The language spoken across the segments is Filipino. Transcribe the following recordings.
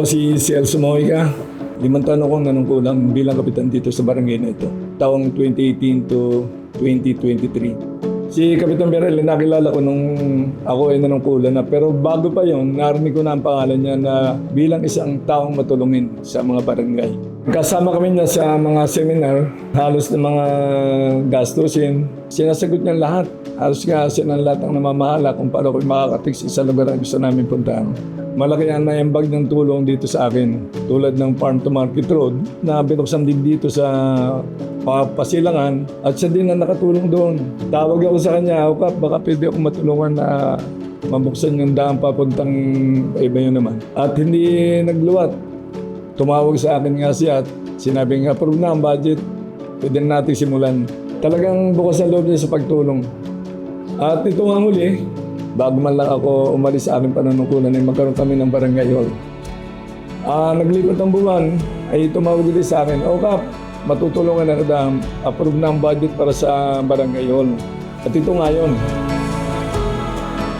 Ako si Celso Mojica. Limang taon akong nanungkulang bilang kapitan dito sa barangay na ito. Taong 2018 to 2023. Si Kapitan Berel, nakilala ko nung ako ay nanungkulan na. Pero bago pa yon, narinig ko na ang pangalan niya na bilang isang taong matulungin sa mga barangay. Kasama kami niya sa mga seminar, halos ng mga gastusin. Sinasagot niya lahat. Halos nga siya ng lahat ang namamahala kung paano ko makakatix sa lugar na gusto namin puntahan. Malaki ang naiambag ng tulong dito sa akin. Tulad ng Farm to Market Road na binuksan din dito sa papasilangan at siya din ang nakatulong doon. Tawag ako sa kanya, o kap, baka pwede ako matulungan na mabuksan yung daan papuntang iba yun naman. At hindi nagluwat. Tumawag sa akin nga siya at sinabi nga, approve na ang budget, pwede na natin simulan. Talagang bukas ang loob niya sa pagtulong. At ito nga huli, bago man lang ako umalis sa aking panunungkulan ay magkaroon kami ng barangay hall. Ah, naglipat ang buwan ay tumawag din sa akin, O Kap, matutulungan na kita, approve na ang budget para sa barangay hall. At ito nga yun.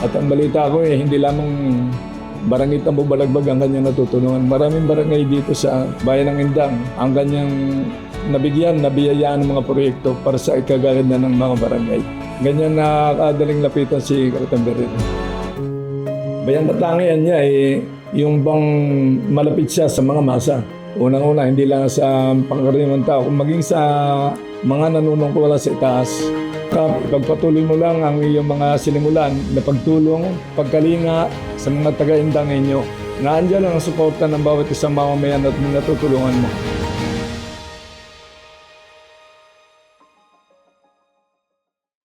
At ang balita ko eh, hindi lamang barangay Tambo Balagbag ang kanyang natutulungan. Maraming barangay dito sa bayan ng Indang ang kanyang nabigyan, nabiyayaan ng mga proyekto para sa ikagaganda ng mga barangay. Ganyan na kadaling lapitan si Kapitan Beril. Bayang katangian niya eh, yung bang malapit siya sa mga masa. Unang-una, hindi lang sa pangkaraniwang tao, kung maging sa mga nanunungkulan sa itaas. Kap, pagpatuloy mo lang ang iyong mga sinimulan na pagtulong, pagkalinga sa mga taga-indang inyo. Naandyan ang suporta ng bawat isang mamamayan at natutulungan mo.